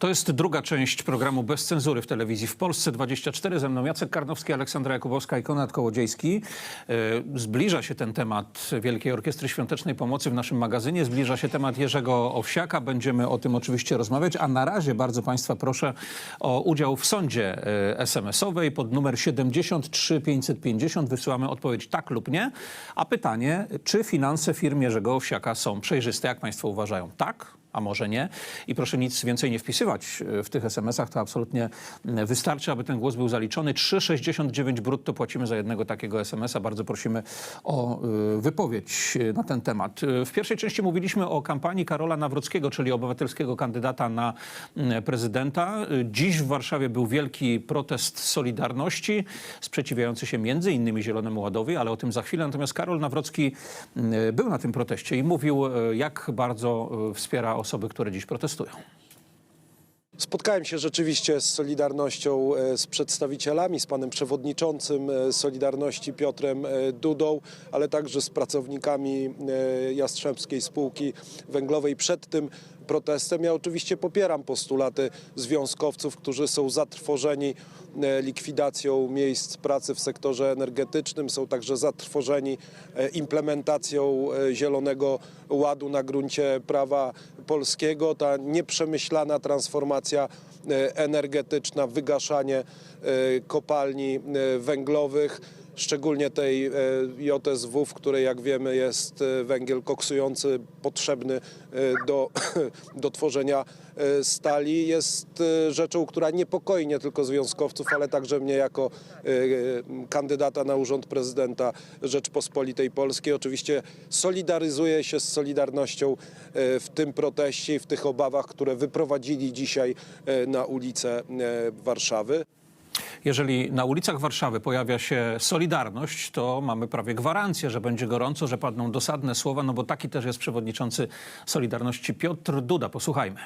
To jest druga część programu Bez cenzury w telewizji w Polsce 24. Ze mną Jacek Karnowski, Aleksandra Jakubowska i Konrad Kołodziejski. E, Zbliża się ten temat Wielkiej Orkiestry Świątecznej Pomocy w naszym magazynie. Zbliża się temat Jerzego Owsiaka. Będziemy o tym oczywiście rozmawiać, a na razie bardzo Państwa proszę o udział w sądzie e, SMS-owej pod numer 73 550. Wysyłamy odpowiedź tak lub nie. A pytanie, czy finanse firm Jerzego Owsiaka są przejrzyste, jak Państwo uważają? Tak? A może nie. I proszę nic więcej nie wpisywać e, w tych SMS-ach. To absolutnie wystarczy, aby ten głos był zaliczony. 3,69 brutto płacimy za jednego takiego SMS-a. Bardzo prosimy o y, wypowiedź y, na ten temat. W pierwszej części mówiliśmy o kampanii Karola Nawrockiego, czyli obywatelskiego kandydata na prezydenta. Dziś w Warszawie był wielki protest Solidarności, sprzeciwiający się między innymi Zielonemu Ładowi, ale o tym za chwilę. Natomiast Karol Nawrocki był na tym proteście i mówił, jak bardzo wspiera osoby, które dziś protestują. Spotkałem się rzeczywiście z Solidarnością, e, z przedstawicielami, z panem przewodniczącym e, Solidarności Piotrem e, Dudą, ale także z pracownikami Jastrzębskiej Spółki Węglowej przed tym protestem. Ja oczywiście popieram postulaty związkowców, którzy są zatrwożeni likwidacją miejsc pracy w sektorze energetycznym, są także zatrwożeni implementacją Zielonego Ładu na gruncie prawa polskiego. Ta nieprzemyślana transformacja e, energetyczna, wygaszanie e, kopalni e, węglowych, szczególnie tej e, JSW, w której jak wiemy jest e, węgiel koksujący potrzebny e, do, do tworzenia stali, jest rzeczą, która niepokoi nie tylko związkowców, ale także mnie jako kandydata na urząd prezydenta Rzeczpospolitej Polskiej. Oczywiście solidaryzuję się z Solidarnością w tym proteście i w tych obawach, które wyprowadzili dzisiaj na ulice e, Warszawy. Jeżeli na ulicach Warszawy pojawia się Solidarność, to mamy prawie gwarancję, że będzie gorąco, że padną dosadne słowa, no bo taki też jest przewodniczący Solidarności Piotr Duda. Posłuchajmy.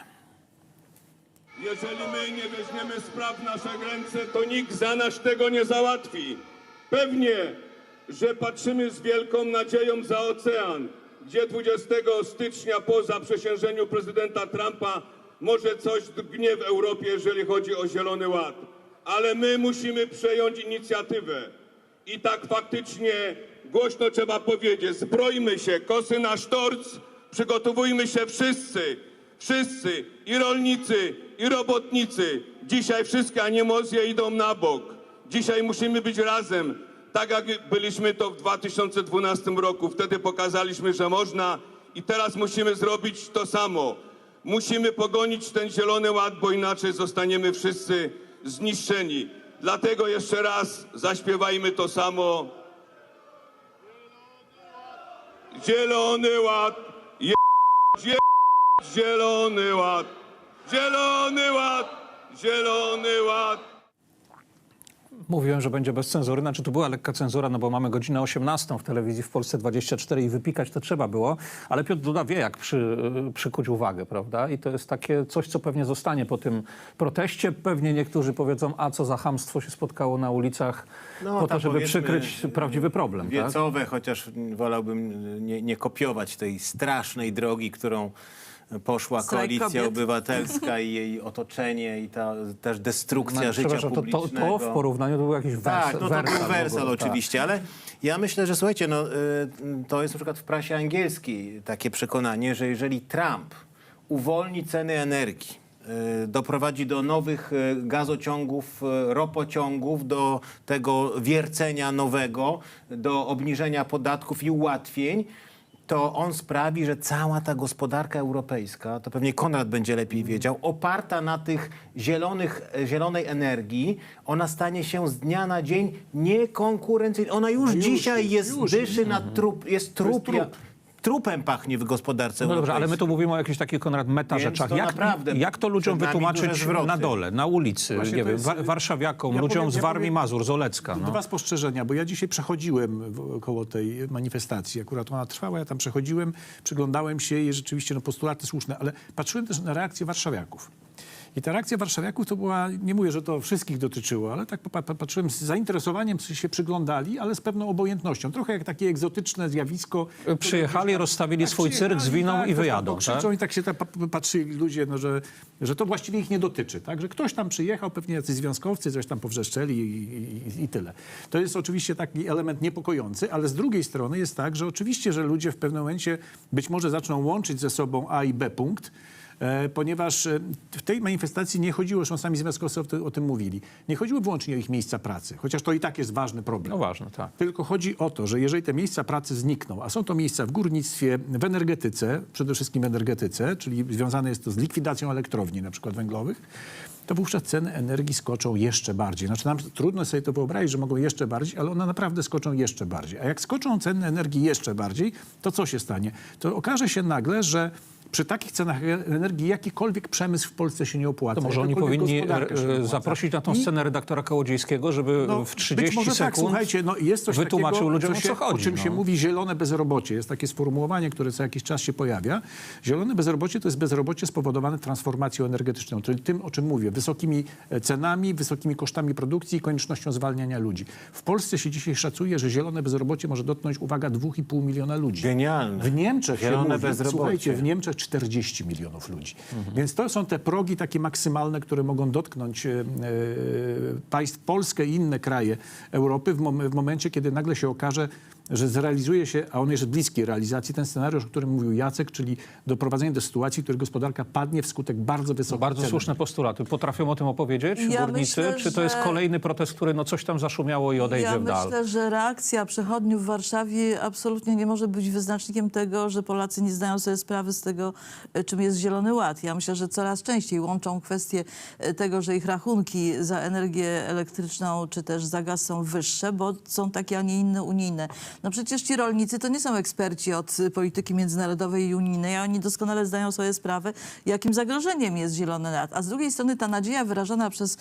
Jeżeli my nie weźmiemy spraw w nasze ręce, to nikt za nas tego nie załatwi. Pewnie, że patrzymy z wielką nadzieją za ocean, gdzie 20 stycznia po zaprzysiężeniu prezydenta Trumpa może coś drgnie w Europie, jeżeli chodzi o Zielony Ład. Ale my musimy przejąć inicjatywę. I tak faktycznie głośno trzeba powiedzieć, zbrojmy się, kosy na sztorc, przygotowujmy się wszyscy, wszyscy, i rolnicy, i robotnicy. Dzisiaj wszystkie animozje idą na bok. Dzisiaj musimy być razem, tak jak byliśmy to w 2012 roku. Wtedy pokazaliśmy, że można i teraz musimy zrobić to samo. Musimy pogonić ten zielony ład, bo inaczej zostaniemy wszyscy zniszczeni. Dlatego jeszcze raz zaśpiewajmy to samo. Zielony ład, je, je, zielony ład, zielony ład, zielony ład. Mówiłem, że będzie bez cenzury. Znaczy, tu była lekka cenzura, no bo mamy godzinę 18 w telewizji w Polsce 24 i wypikać to trzeba było. Ale Piotr Duda wie, jak przy, przykuć uwagę, prawda? I to jest takie coś, co pewnie zostanie po tym proteście. Pewnie niektórzy powiedzą, a co za hamstwo się spotkało na ulicach No, po to, żeby przykryć prawdziwy problem, tak? Wiecowe, chociaż wolałbym nie, nie kopiować tej strasznej drogi, którą poszła Strajk Koalicja kobiet. Obywatelska i jej otoczenie i ta też destrukcja No, życia przepraszam, to, to, publicznego. to w porównaniu to był jakiś wers, Tak, no to wersal był w wersal ogóle, tak. oczywiście, ale ja myślę, że słuchajcie, no, y, to jest na przykład w prasie angielskiej takie przekonanie, że jeżeli Trump uwolni ceny energii, y, doprowadzi do nowych y, gazociągów, y, ropociągów, do tego wiercenia nowego, do obniżenia podatków i ułatwień, to on sprawi, że cała ta gospodarka europejska, to pewnie Konrad będzie lepiej wiedział, oparta na tych zielonych, zielonej energii, ona stanie się z dnia na dzień niekonkurencyjna. Ona już, dzisiaj jest, dyszy na trup, jest trup, trup. Trupem pachnie w gospodarce No dobrze, ale my tu mówimy o jakichś takich, Konrad, meta Więc rzeczach. to Jak, naprawdę jak to ludziom przed nami duże wytłumaczyć zwroty. na dole, na ulicy, Właśnie nie to wiem, jest- wa- warszawiakom, Ja ludziom powiem- z ja Warmii powiem- Mazur, z Olecka? No. Dwa spostrzeżenia, bo ja dzisiaj przechodziłem w- koło tej manifestacji, akurat ona trwała, ja tam przechodziłem, przyglądałem się i rzeczywiście no, postulaty słuszne, ale patrzyłem też na reakcję warszawiaków. I ta reakcja warszawiaków to była, nie mówię, że to wszystkich dotyczyło, ale tak pa- pa- patrzyłem z zainteresowaniem, się przyglądali, ale z pewną obojętnością. Trochę jak takie egzotyczne zjawisko. Przyjechali, rozstawili swój cyrk z przyjechali, winą tak, i wyjadą. pokrzyczą Tak? I tak się tak pa- patrzyli ludzie, no, że, że to właściwie ich nie dotyczy. Tak? Że ktoś tam przyjechał, pewnie jacyś związkowcy, coś tam powrzeszczeli i, i, i tyle. To jest oczywiście taki element niepokojący, ale z drugiej strony jest tak, że oczywiście, że ludzie w pewnym momencie być może zaczną łączyć ze sobą A i B punkt, ponieważ e, w tej manifestacji nie chodziło, zresztą sami związkowcy o tym mówili, nie chodziło wyłącznie o ich miejsca pracy, chociaż to i tak jest ważny problem. No ważne, tak. Tylko chodzi o to, że jeżeli te miejsca pracy znikną, a są to miejsca w górnictwie, w energetyce, przede wszystkim w energetyce, czyli związane jest to z likwidacją elektrowni na przykład węglowych, to wówczas ceny energii skoczą jeszcze bardziej. Znaczy nam trudno sobie to wyobrazić, że mogą jeszcze bardziej, ale one naprawdę skoczą jeszcze bardziej. A jak skoczą ceny energii jeszcze bardziej, to co się stanie? To okaże się nagle, że przy takich cenach e- energii jakikolwiek przemysł w Polsce się nie opłaca. To może oni powinni się zaprosić na tą I- scenę redaktora Kołodziejskiego, żeby no, w 30 być może sekund tak, słuchajcie, no jest coś wytłumaczył takiego, ludziom, co o się, co chodzi. o czym no. się mówi zielone bezrobocie. Jest takie sformułowanie, które co jakiś czas się pojawia. Zielone bezrobocie to jest bezrobocie spowodowane transformacją energetyczną, czyli tym, o czym mówię, wysokimi e, cenami, wysokimi kosztami produkcji i koniecznością zwalniania ludzi. W Polsce się dzisiaj szacuje, że zielone bezrobocie może dotknąć, uwaga, 2,5 miliona ludzi. Genialne. W Niemczech się Zielone mówi, bezrobocie. słuchajcie, w Niemczech 40 milionów ludzi. Więc to są te progi takie maksymalne, które mogą dotknąć e, e, państw Polskę i inne kraje Europy w, mom- w momencie, kiedy nagle się okaże, że zrealizuje się, a on jest bliski realizacji, ten scenariusz, o którym mówił Jacek, czyli doprowadzenie do sytuacji, w której gospodarka padnie wskutek bardzo wysokich Bardzo cen. słuszne postulaty. Potrafią o tym opowiedzieć Ja górnicy? myślę, Czy to jest że- kolejny protest, który no coś tam zaszumiało i odejdzie Ja w dal? myślę, że reakcja przechodniów w Warszawie absolutnie nie może być wyznacznikiem tego, że Polacy nie zdają sobie sprawy z tego, e, czym jest Zielony Ład. Ja myślę, że coraz częściej łączą kwestię e, tego, że ich rachunki za energię elektryczną czy też za gaz są wyższe, bo są takie, a nie inne unijne. No przecież ci rolnicy to nie są eksperci od polityki międzynarodowej i unijnej, a oni doskonale zdają sobie sprawę, jakim zagrożeniem jest Zielony Ład. A z drugiej strony ta nadzieja wyrażona przez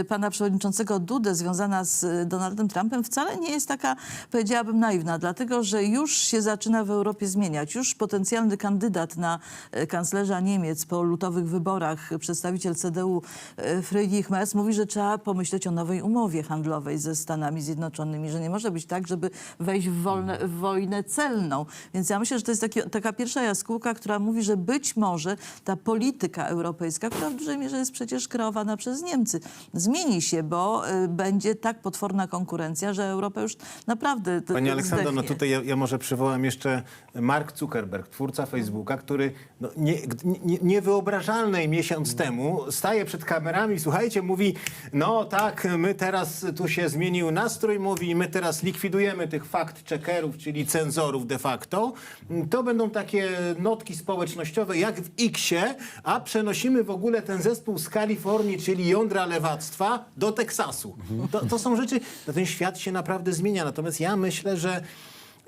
y, pana przewodniczącego Dudę związana z y, Donaldem Trumpem wcale nie jest taka, powiedziałabym, naiwna, dlatego że już się zaczyna w Europie zmieniać. Już potencjalny kandydat na y, kanclerza Niemiec po lutowych wyborach, przedstawiciel CDU y, Friedrich Merz mówi, że trzeba pomyśleć o nowej umowie handlowej ze Stanami Zjednoczonymi, że nie może być tak, żeby wejść w, wolne, w wojnę celną. Więc ja myślę, że to jest taki, taka pierwsza jaskółka, która mówi, że być może ta polityka europejska, która w dużej mierze jest przecież kreowana przez Niemcy, zmieni się, bo y, będzie tak potworna konkurencja, że Europa już naprawdę Pani Aleksandro, no tutaj ja, ja może przywołam jeszcze Mark Zuckerberg, twórca Facebooka, który no, nie, nie, niewyobrażalny miesiąc temu staje przed kamerami, słuchajcie, mówi, no tak, my teraz, tu się zmienił nastrój, mówi, my teraz likwidujemy tych fact-checkerów, czyli cenzorów de facto. To będą takie notki społecznościowe jak w X-ie, a przenosimy w ogóle ten zespół z Kalifornii, czyli jądra lewactwa, do Teksasu. To, to są rzeczy, no ten świat się naprawdę zmienia. Natomiast ja myślę, że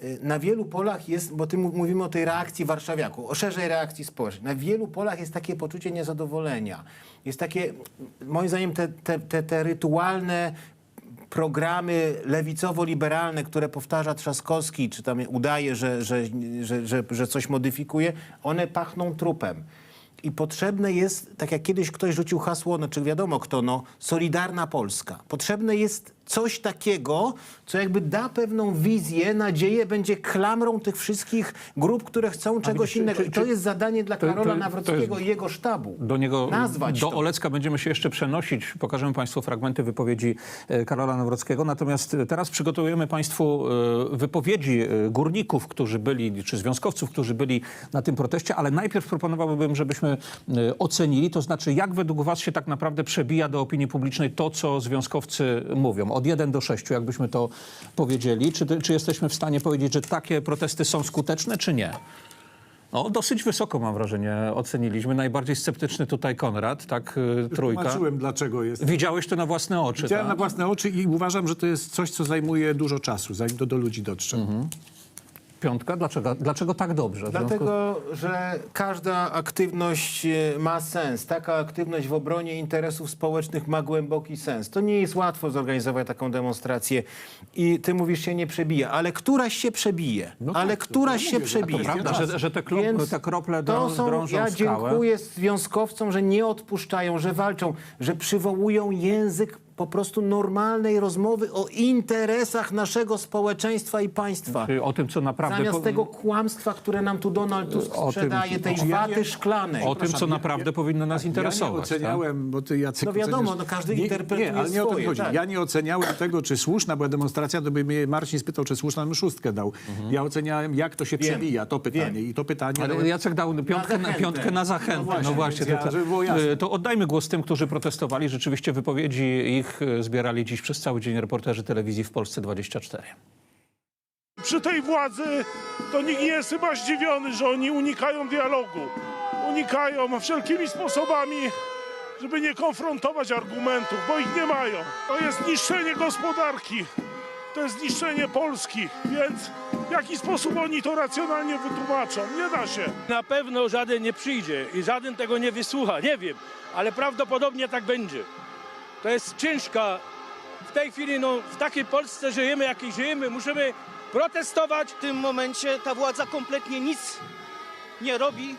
y, na wielu polach jest, bo ty mówimy o tej reakcji warszawiaków, o szerszej reakcji społecznej. Na wielu polach jest takie poczucie niezadowolenia. Jest takie, moim zdaniem, te, te, te, te rytualne programy lewicowo-liberalne, które powtarza Trzaskowski, czy tam udaje, że, że, że, że, coś modyfikuje, one pachną trupem. I potrzebne jest, tak jak kiedyś ktoś rzucił hasło, no czy wiadomo kto, no, Solidarna Polska. Potrzebne jest coś takiego, co jakby da pewną wizję, nadzieję, będzie klamrą tych wszystkich grup, które chcą czegoś innego. I to jest zadanie dla Karola Nawrockiego i jego sztabu. Do niego, Nazwać do to. Olecka będziemy się jeszcze przenosić. Pokażemy Państwu fragmenty wypowiedzi e, Karola Nawrockiego. Natomiast e, teraz przygotujemy Państwu e, wypowiedzi górników, którzy byli, czy związkowców, którzy byli na tym proteście, ale najpierw proponowałbym, żebyśmy ocenili, to znaczy jak według Was się tak naprawdę przebija do opinii publicznej to, co związkowcy mówią. Od 1 do 6, jakbyśmy to powiedzieli. Czy, czy jesteśmy w stanie powiedzieć, że takie protesty są skuteczne, czy nie? No, dosyć wysoko mam wrażenie oceniliśmy. Najbardziej sceptyczny tutaj Konrad, tak, y, trójka. Tłumaczyłem, dlaczego jest. Widziałeś to na własne oczy, Widziałem na tak? własne oczy i uważam, że to jest coś, co zajmuje dużo czasu, zanim to do ludzi dotrze. Piątka? Dlaczego, dlaczego tak dobrze? W Dlatego, że każda aktywność e, ma sens. Taka aktywność w obronie interesów społecznych ma głęboki sens. To nie jest łatwo zorganizować taką demonstrację i ty mówisz się nie przebije, ale któraś się przebije. No ale tak, to któraś się że to przebije. Prawda, że, że te, klop, Więc te krople to drą, są, drążą ja skałę. dziękuję związkowcom, że nie odpuszczają, że walczą, że przywołują język po prostu normalnej rozmowy o interesach naszego społeczeństwa i państwa. O tym, co naprawdę... Zamiast po- tego kłamstwa, które nam tu Donald Tusk O tym- sprzedaje, tej ja waty szklanej. O tym, co naprawdę powinno nas Ja nie interesować. tak? oceniałem, bo ty Jacek No wiadomo, oceniasz- no każdy nie, interpretuje Nie, ale nie o to chodzi. tak. Ja nie oceniałem tego, czy słuszna była demonstracja, to by mnie Marcin spytał, czy słuszna, bym szóstkę dał. Ja oceniałem, jak to się Wiem. przebija, to pytanie. Wiem. I to pytanie... Ale Jacek dał piątkę na, zachętę. piątkę na zachętę. No właśnie, właśnie, więc to, ja, żeby było jasne. to, to oddajmy głos tym, którzy protestowali. Rzeczywiście wypowiedzi ich e, zbierali dziś przez cały dzień reporterzy telewizji w Polsce 24. przy tej władzy to nikt nie jest chyba zdziwiony, że oni unikają dialogu. Unikają wszelkimi sposobami, żeby nie konfrontować argumentów, bo ich nie mają. To jest niszczenie gospodarki, to jest niszczenie Polski, więc w jaki sposób oni to racjonalnie wytłumaczą? Nie da się. Na pewno żaden nie przyjdzie i żaden tego nie wysłucha, nie wiem, ale prawdopodobnie tak będzie. To jest ciężka. W tej chwili, no, w takiej Polsce żyjemy, jakiej żyjemy, musimy protestować. W tym momencie ta władza kompletnie nic nie robi,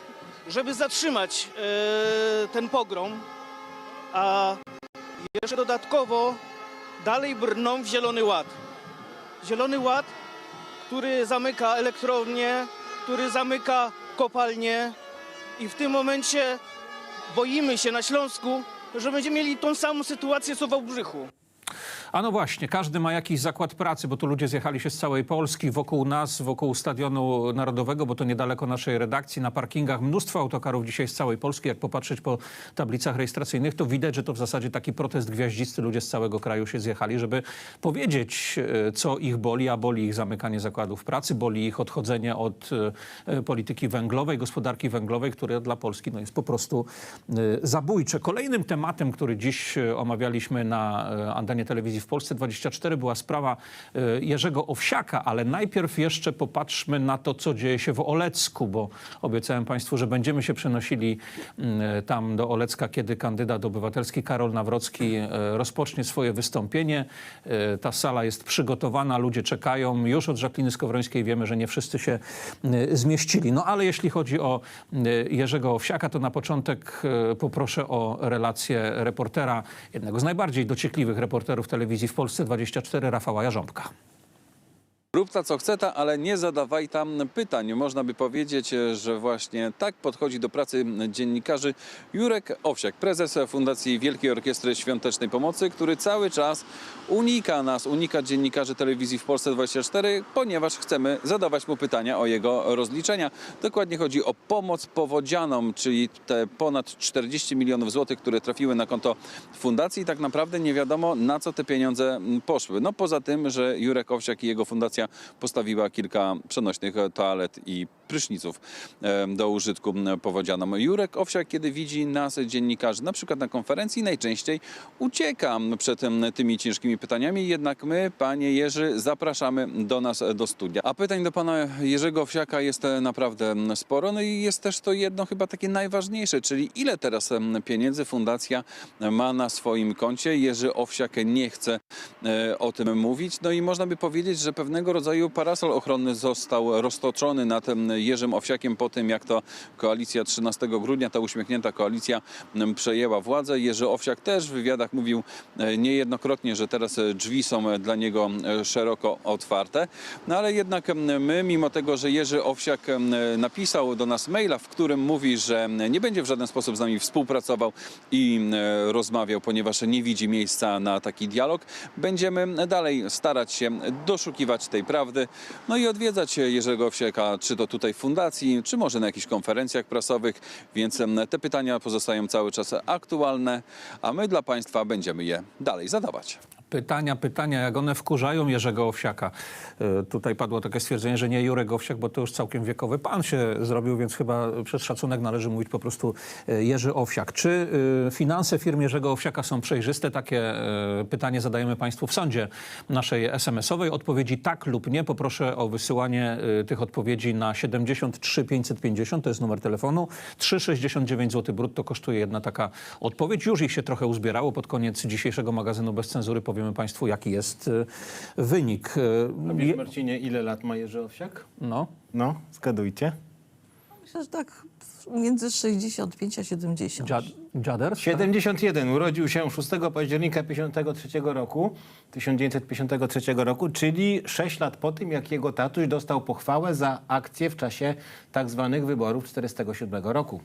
żeby zatrzymać e, ten pogrom, a jeszcze dodatkowo dalej brną w Zielony Ład. Zielony Ład, który zamyka elektrownie, który zamyka kopalnie i w tym momencie boimy się na Śląsku, że będziemy mieli tą samą sytuację co w Wałbrzychu. A no właśnie, każdy ma jakiś zakład pracy, bo tu ludzie zjechali się z całej Polski, wokół nas, wokół Stadionu Narodowego, bo to niedaleko naszej redakcji, na parkingach mnóstwo autokarów dzisiaj z całej Polski. Jak popatrzeć po tablicach rejestracyjnych, to widać, że to w zasadzie taki protest gwiaździsty. Ludzie z całego kraju się zjechali, żeby powiedzieć, e, co ich boli, a boli ich zamykanie zakładów pracy, boli ich odchodzenie od e, polityki węglowej, gospodarki węglowej, które dla Polski no, jest po prostu e, zabójcze. Kolejnym tematem, który dziś omawialiśmy na antenie telewizji w Polsce 24 była sprawa e, Jerzego Owsiaka, ale najpierw jeszcze popatrzmy na to, co dzieje się w Olecku, bo obiecałem Państwu, że będziemy się przenosili mm, tam do Olecka, kiedy kandydat obywatelski Karol Nawrocki e, rozpocznie swoje wystąpienie. E, Ta sala jest przygotowana, ludzie czekają. Już od Żakliny Skowrońskiej wiemy, że nie wszyscy się e, zmieścili. No ale jeśli chodzi o e, Jerzego Owsiaka, to na początek e, poproszę o relację reportera, jednego z najbardziej dociekliwych reporterów telewizji w Polsce 24, Rafała Jarząbka. Rób ta co chce ta, ale nie zadawaj tam pytań. Można by powiedzieć, że właśnie tak podchodzi do pracy dziennikarzy Jurek Owsiak, prezes Fundacji Wielkiej Orkiestry Świątecznej Pomocy, który cały czas unika nas, unika dziennikarzy telewizji w Polsce 24, ponieważ chcemy zadawać mu pytania o jego rozliczenia. Dokładnie chodzi o pomoc powodzianom, czyli te ponad 40 milionów złotych, które trafiły na konto fundacji. Tak naprawdę nie wiadomo, na co te pieniądze poszły. No poza tym, że Jurek Owsiak i jego fundacja postawiła kilka przenośnych toalet i pryszniców do użytku powodzianom. Jurek Owsiak, kiedy widzi nas, dziennikarzy, na przykład na konferencji, najczęściej ucieka przed tymi ciężkimi pytaniami, jednak my, panie Jerzy, zapraszamy do nas e, do studia. A pytań do pana Jerzego Owsiaka jest e, naprawdę sporo, no i jest też to jedno chyba takie najważniejsze, czyli ile teraz pieniędzy fundacja ma na swoim koncie. Jerzy Owsiak nie chce e, o tym mówić, no i można by powiedzieć, że pewnego rodzaju parasol ochronny został roztoczony nad Jerzym Owsiakiem po tym, jak to koalicja 13 grudnia, ta uśmiechnięta koalicja m, przejęła władzę. Jerzy Owsiak też w wywiadach mówił e, niejednokrotnie, że teraz e, drzwi są e, dla niego szeroko otwarte. No ale jednak my, mimo tego, że Jerzy Owsiak napisał do nas maila, w którym mówi, że nie będzie w żaden sposób z nami współpracował i rozmawiał, ponieważ nie widzi miejsca na taki dialog, będziemy dalej starać się doszukiwać tej prawdy, no i odwiedzać Jerzego Owsiaka, czy to tutaj w fundacji, czy może na jakichś konferencjach prasowych, więc te pytania pozostają cały czas aktualne, a my dla Państwa będziemy je dalej zadawać. Pytania, pytania, jak one wkurzają Jerzego Owsiaka. E, Tutaj padło takie stwierdzenie, że nie Jurek Owsiak, bo to już całkiem wiekowy pan się zrobił, więc chyba przez szacunek należy mówić po prostu e, Jerzy Owsiak. Czy e, finanse firm Jerzego Owsiaka są przejrzyste? Takie pytanie zadajemy państwu w sądzie naszej SMS-owej. Odpowiedzi tak lub nie. Poproszę o wysyłanie tych odpowiedzi na 73 550, to jest numer telefonu. 3,69 zł brutto kosztuje jedna taka odpowiedź. Już ich się trochę uzbierało. Pod koniec dzisiejszego magazynu Bez Cenzury powiemy państwu, jaki jest e, wynik. E, Wiesz, je- Marcinie, ile lat ma Jerzy Owsiak? No. No, zgadujcie. Myślę, że tak między 65 a 70. Dziad, dziaders? 71. Urodził się 6 października 1953 roku, 1953 roku, czyli 6 lat po tym, jak jego tatuś dostał pochwałę za akcję w czasie tak zwanych wyborów 47 roku.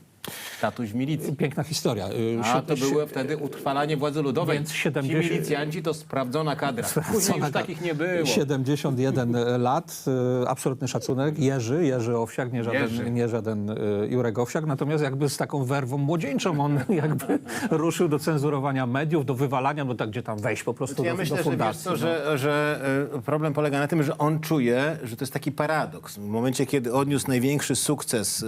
Tatuś w milicji. Piękna historia. E, A to było wtedy utrwalanie władzy ludowej. Więc 70 Ci milicjanci to sprawdzona kadra. Później już takich nie było. 71 lat, e, absolutny szacunek. Jerzy, Jerzy Owsiak, nie żaden, Jerzy. Nie żaden e, Jurek Owsiak. Natomiast jakby z taką werwą młodzieńczą on jakby ruszył do cenzurowania mediów, do wywalania, no tak gdzie tam wejść po prostu Ja do, myślę, do że, fundacji. co, no. że, że problem polega na tym, że on czuje, że to jest taki paradoks. W momencie, kiedy odniósł największy sukces,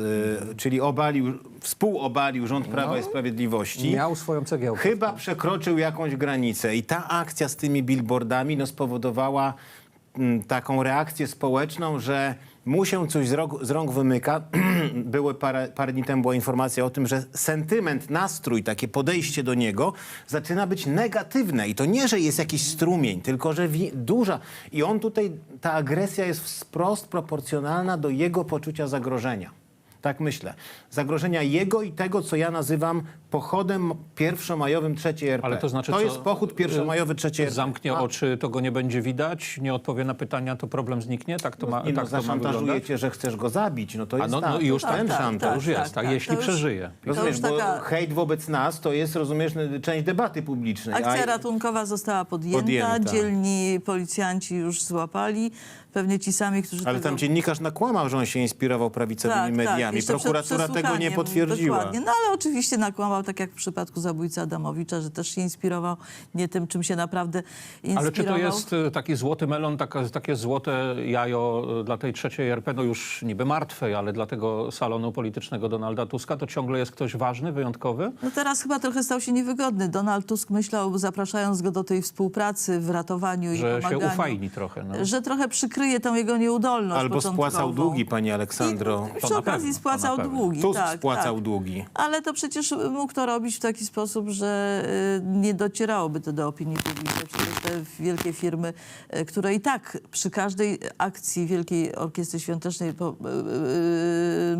czyli obalił, współobalił rząd Prawa i Sprawiedliwości, Miał swoją cegiełkę. chyba przekroczył jakąś granicę i ta akcja z tymi billboardami no, spowodowała mm, taką reakcję społeczną, że mu się coś z rąk, z rąk wymyka. Były parę, parę dni temu była informacja o tym, że sentyment, nastrój, takie podejście do niego zaczyna być negatywne. I to nie, że jest jakiś strumień, tylko że wi- duża. I on tutaj, ta agresja jest wprost proporcjonalna do jego poczucia zagrożenia. Tak myślę. Zagrożenia jego i tego, co ja nazywam pochodem pierwszomajowym trzeciej RP. Ale to znaczy to co? jest pochód pierwszomajowy trzeciej RP. Zamknie oczy, to go nie będzie widać, nie odpowie na pytania, to problem zniknie? Tak to ma, Nie no, tak to ma wyglądać? zaszantażuje cię, że chcesz go zabić. No to A jest no, tak, no i już to jest ten tak, szantaż. To już jest, tak, tak, tak, jeśli to już- przeżyje. Rozumiesz, już bo taka- hejt wobec nas to jest, rozumiesz, część debaty publicznej. Akcja A- ratunkowa została podjęta, Podjęta. dzielni policjanci już złapali. Pewnie ci sami, którzy Ale tego... tam dziennikarz nakłamał, że on się inspirował prawicowymi mediami. jeszcze przed Prokuratura tego nie potwierdziła. Dokładnie. No ale oczywiście nakłamał, tak jak w przypadku zabójcy Adamowicza, że też się inspirował nie tym, czym się naprawdę inspirował. Ale czy to jest e, taki złoty melon, taka, takie złote jajo e, dla tej trzeciej RP, no już niby martwej, ale dla tego salonu politycznego Donalda Tuska, to ciągle jest ktoś ważny, wyjątkowy? No teraz chyba trochę stał się niewygodny. Donald Tusk myślał, zapraszając go do tej współpracy w ratowaniu i Że się pomaganiu, ufajni trochę. No. że trochę kryje tą jego nieudolność Albo spłacał długi, pani Aleksandro. I, przy okazji pewno, spłacał długi. Tu tak, spłacał tak. długi. Ale to przecież mógł to robić w taki sposób, że y, nie docierałoby to do opinii publicznej. Przecież te wielkie firmy, y, które i tak przy każdej akcji Wielkiej Orkiestry Świątecznej y,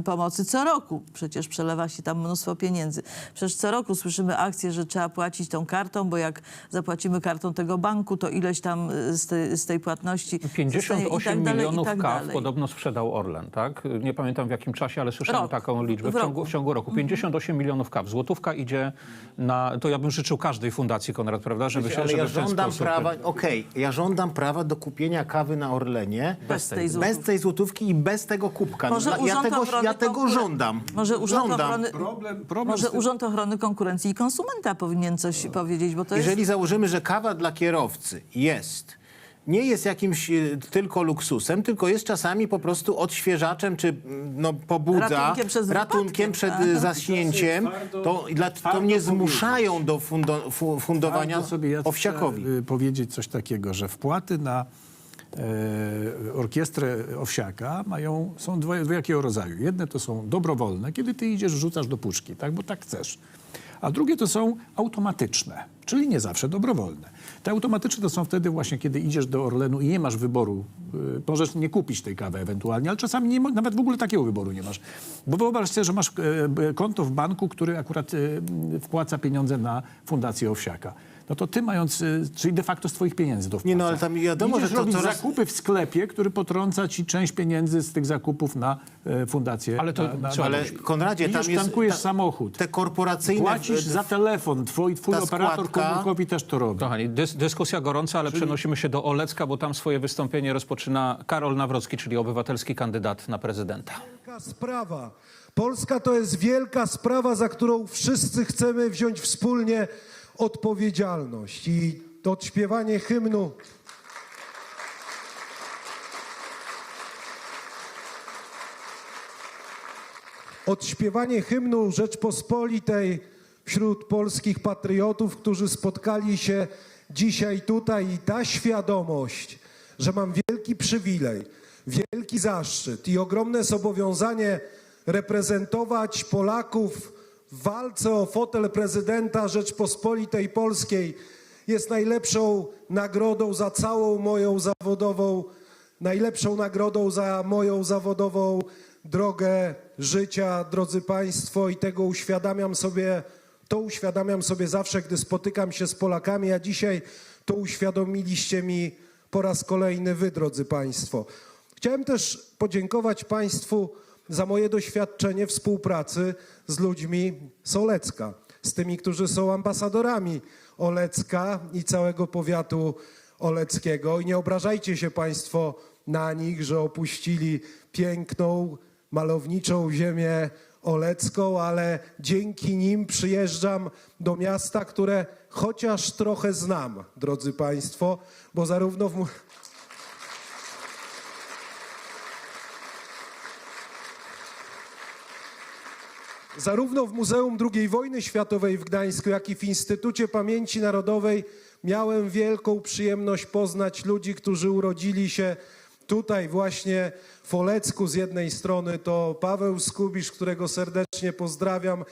Pomocy co roku przecież przelewa się tam mnóstwo pieniędzy. Przecież co roku słyszymy akcję, że trzeba płacić tą kartą, bo jak zapłacimy kartą tego banku, to ileś tam z, tej, z tej płatności no, 50 8 tak dalej, milionów tak kaw podobno sprzedał Orlen, tak? Nie pamiętam w jakim czasie, ale słyszałem Rok. taką liczbę w, w, ciągu, w ciągu, roku. 58 mm. milionów kaw. Złotówka idzie na... To ja bym życzył każdej fundacji, Konrad, prawda? Żeby się, ale żeby ja żądam sposób... prawa... Okej, okay, ja żądam prawa do kupienia kawy na Orlenie. Bez tej, złotówki. Bez tej złotówki i bez tego kubka. Może ja, tego, ja tego żądam. Może Urząd, żądam. Ochrony, problem, problem może. Urząd Ochrony Konkurencji i Konsumenta powinien coś no. powiedzieć, bo to Jeżeli jest... założymy, że kawa dla kierowcy jest nie jest jakimś e, tylko luksusem, tylko jest czasami po prostu odświeżaczem, czy mm, no, pobudza, Ratunkiem przed ratunkiem przed tak. zaśnięciem, to, dla, to twardo mnie zmuszają do fundo, fu, fundowania sobie Jacek, owsiakowi. y, powiedzieć coś takiego, że wpłaty na e, orkiestrę Owsiaka mają, są dwoje- dwojakiego rodzaju. Jedne to są dobrowolne, kiedy ty idziesz, rzucasz do puszki, tak, bo tak chcesz. A drugie to są automatyczne, czyli nie zawsze dobrowolne. Te automatyczne to są wtedy właśnie, kiedy idziesz do Orlenu i nie masz wyboru. y, Możesz nie kupić tej kawy ewentualnie, ale czasami nie, nawet w ogóle takiego wyboru nie masz. Bo wyobraź sobie, że masz e, konto w banku, który akurat e, wpłaca pieniądze na Fundację Owsiaka. No to ty mając, y, czyli de facto z twoich pieniędzy to Nie, no, ale tam wiadomo, Idziesz że to robić coraz- zakupy w sklepie, który potrąca ci część pieniędzy z tych zakupów na e, fundację. Ale to na, na, co, na, Ale Konradzie, Idziesz, tam jest... tankujesz ta- samochód. Te korporacyjne... Płacisz za telefon, twój, twój operator składka- komórkowy też to robi. Kochani, dys dyskusja gorąca, ale przenosimy się do Olecka, bo tam swoje wystąpienie rozpoczyna Karol Nawrocki, czyli obywatelski kandydat na prezydenta. wielka sprawa. Polska to jest wielka sprawa, za którą wszyscy chcemy wziąć wspólnie odpowiedzialność. I odśpiewanie hymnu. Odśpiewanie hymnu Rzeczpospolitej wśród polskich patriotów, którzy spotkali się dzisiaj tutaj i ta świadomość, że mam wielki przywilej, wielki zaszczyt i ogromne zobowiązanie reprezentować Polaków walce o fotel prezydenta Rzeczpospolitej Polskiej jest najlepszą nagrodą za całą moją zawodową, najlepszą nagrodą za moją zawodową drogę życia, drodzy Państwo, i tego uświadamiam sobie, to uświadamiam sobie zawsze, gdy spotykam się z Polakami, a dzisiaj to uświadomiliście mi po raz kolejny Wy, drodzy Państwo. Chciałem też podziękować Państwu za moje doświadczenie współpracy z ludźmi z Olecka, z tymi, którzy są ambasadorami Olecka i całego powiatu oleckiego. I nie obrażajcie się Państwo na nich, że opuścili piękną, malowniczą ziemię olecką, ale dzięki nim przyjeżdżam do miasta, które chociaż trochę znam, drodzy Państwo, bo zarówno w. Zarówno w Muzeum II wojny światowej w Gdańsku, jak i w Instytucie Pamięci Narodowej miałem wielką przyjemność poznać ludzi, którzy urodzili się tutaj właśnie w Olecku. Z jednej strony to Paweł Skubisz, którego serdecznie pozdrawiam,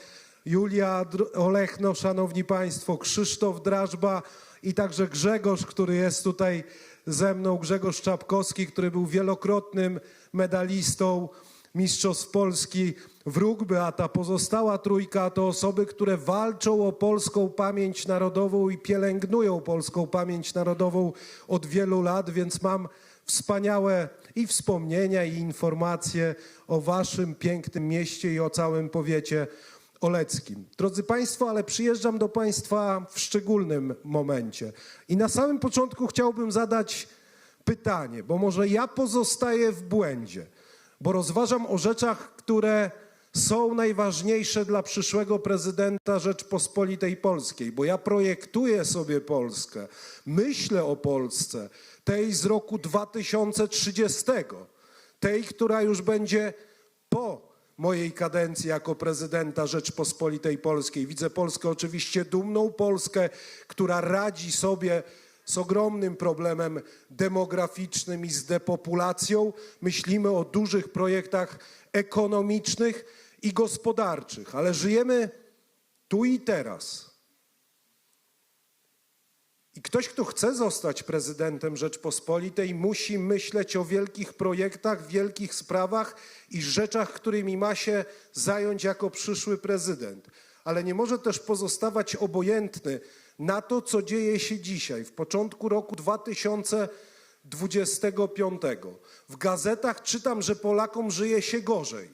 Julia Olechno, szanowni państwo, Krzysztof Drażba i także Grzegorz, który jest tutaj ze mną, Grzegorz Czapkowski, który był wielokrotnym medalistą Mistrzostw Polski w rugby, a ta pozostała trójka to osoby, które walczą o polską pamięć narodową i pielęgnują polską pamięć narodową od wielu lat, więc mam wspaniałe i wspomnienia, i informacje o waszym pięknym mieście i o całym powiecie oleckim. Drodzy Państwo, ale przyjeżdżam do Państwa w szczególnym momencie. I na samym początku chciałbym zadać pytanie, bo może ja pozostaję w błędzie, bo rozważam o rzeczach, które są najważniejsze dla przyszłego prezydenta Rzeczpospolitej Polskiej, bo ja projektuję sobie Polskę, myślę o Polsce, tej z roku 2030, tej, która już będzie po mojej kadencji jako prezydenta Rzeczpospolitej Polskiej. Widzę Polskę oczywiście dumną Polskę, która radzi sobie z ogromnym problemem demograficznym i z depopulacją. Myślimy o dużych projektach ekonomicznych i gospodarczych, ale żyjemy tu i teraz. I ktoś, kto chce zostać prezydentem Rzeczpospolitej, musi myśleć o wielkich projektach, wielkich sprawach i rzeczach, którymi ma się zająć jako przyszły prezydent. Ale nie może też pozostawać obojętny na to, co dzieje się dzisiaj, w początku roku 2025. W gazetach czytam, że Polakom żyje się gorzej.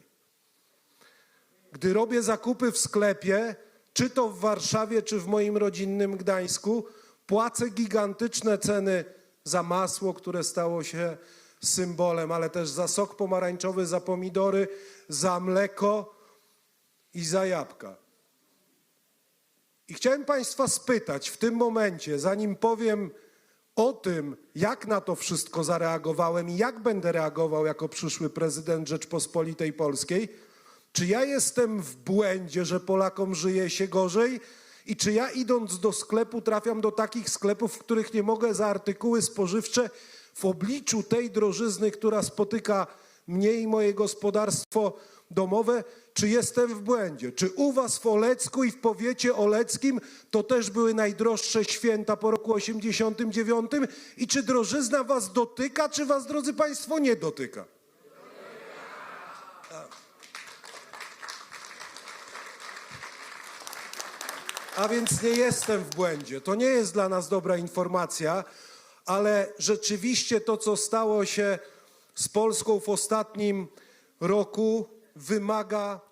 Gdy robię zakupy w sklepie, czy to w Warszawie, czy w moim rodzinnym Gdańsku, płacę gigantyczne ceny za masło, które stało się symbolem, ale też za sok pomarańczowy, za pomidory, za mleko i za jabłka. I chciałem Państwa spytać w tym momencie, zanim powiem o tym, jak na to wszystko zareagowałem i jak będę reagował jako przyszły prezydent Rzeczpospolitej Polskiej, czy ja jestem w błędzie, że Polakom żyje się gorzej? I czy ja idąc do sklepu trafiam do takich sklepów, w których nie mogę za artykuły spożywcze w obliczu tej drożyzny, która spotyka mnie i moje gospodarstwo domowe, czy jestem w błędzie? Czy u was w Olecku i w powiecie oleckim to też były najdroższe święta po roku 89? I czy drożyzna was dotyka, czy was, drodzy państwo, nie dotyka? A więc nie jestem w błędzie. To nie jest dla nas dobra informacja, ale rzeczywiście to, co stało się z Polską w ostatnim roku, wymaga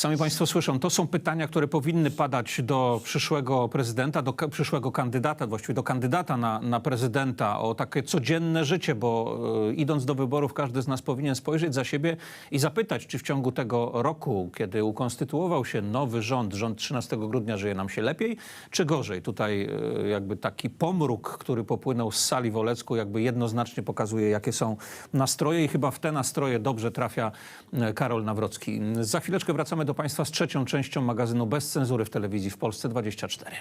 Sami Państwo słyszą, to są pytania, które powinny padać do przyszłego prezydenta, do przyszłego kandydata, właściwie do kandydata na, na prezydenta o takie codzienne życie, bo e, idąc do wyborów każdy z nas powinien spojrzeć za siebie i zapytać, czy w ciągu tego roku, kiedy ukonstytuował się nowy rząd, rząd 13 grudnia, żyje nam się lepiej, czy gorzej. Tutaj e, jakby taki pomruk, który popłynął z sali w Olecku, jakby jednoznacznie pokazuje, jakie są nastroje i chyba w te nastroje dobrze trafia e, Karol Nawrocki. Za chwileczkę wracamy do Państwa z trzecią częścią magazynu Bez Cenzury w telewizji w Polsce 24.